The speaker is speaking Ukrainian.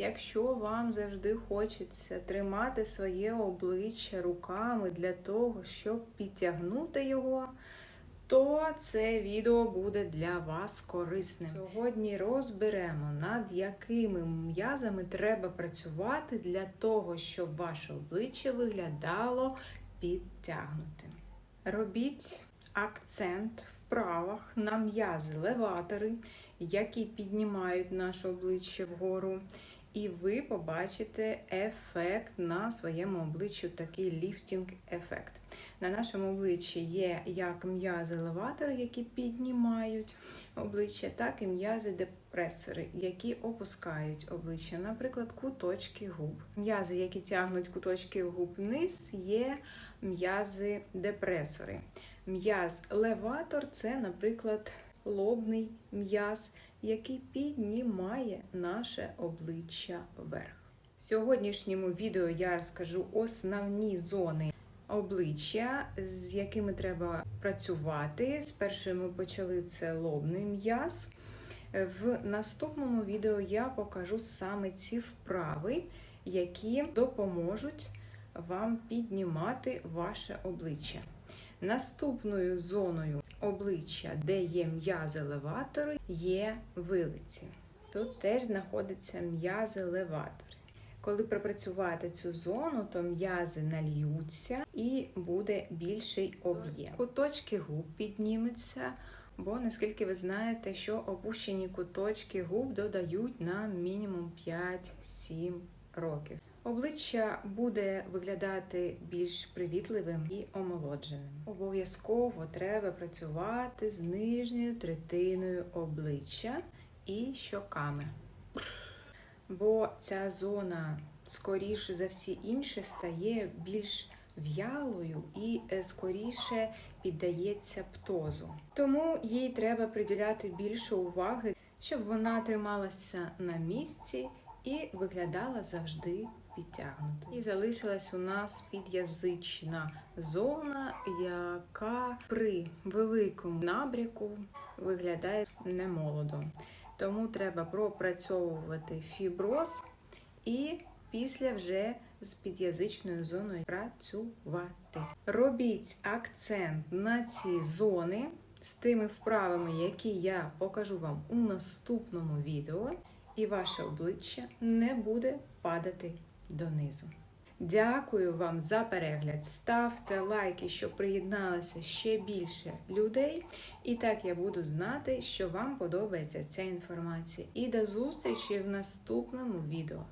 Якщо вам завжди хочеться тримати своє обличчя руками для того, щоб підтягнути його, то це відео буде для вас корисним. Сьогодні розберемо, над якими м'язами треба працювати для того, щоб ваше обличчя виглядало підтягнутим. Робіть акцент в правах на м'язи леватори, які піднімають наше обличчя вгору. І ви побачите ефект на своєму обличчю, такий ліфтінг-ефект. На нашому обличчі є як м'язи елеватори, які піднімають обличчя, так і м'язи депресори, які опускають обличчя, наприклад, куточки губ. М'язи, які тягнуть куточки губ вниз, є м'язи депресори. М'яз леватор це, наприклад, лобний м'яз, який піднімає наше обличчя вверх. В сьогоднішньому відео я розкажу основні зони обличчя, з якими треба працювати. Спершу ми почали це лобний м'яз. В наступному відео я покажу саме ці вправи, які допоможуть вам піднімати ваше обличчя. Наступною зоною обличчя, де є м'язи леватори, є вилиці. Тут теж знаходяться м'язи леватори. Коли пропрацювати цю зону, то м'язи нальються і буде більший об'єм. Куточки губ піднімуться, бо наскільки ви знаєте, що опущені куточки губ додають на мінімум 5-7 років. Обличчя буде виглядати більш привітливим і омолодженим. Обов'язково треба працювати з нижньою третиною обличчя і щоками. Бо ця зона, скоріше за всі інші, стає більш в'ялою і е, скоріше піддається птозу. Тому їй треба приділяти більше уваги, щоб вона трималася на місці і виглядала завжди підтягнуто. І залишилась у нас під'язична зона, яка при великому набряку виглядає немолодо. Тому треба пропрацьовувати фіброз і після вже з під'язичною зоною працювати. Робіть акцент на ці зони з тими вправами, які я покажу вам у наступному відео, і ваше обличчя не буде падати донизу. Дякую вам за перегляд. Ставте лайки, щоб приєдналося ще більше людей. І так я буду знати, що вам подобається ця інформація. І до зустрічі в наступному відео.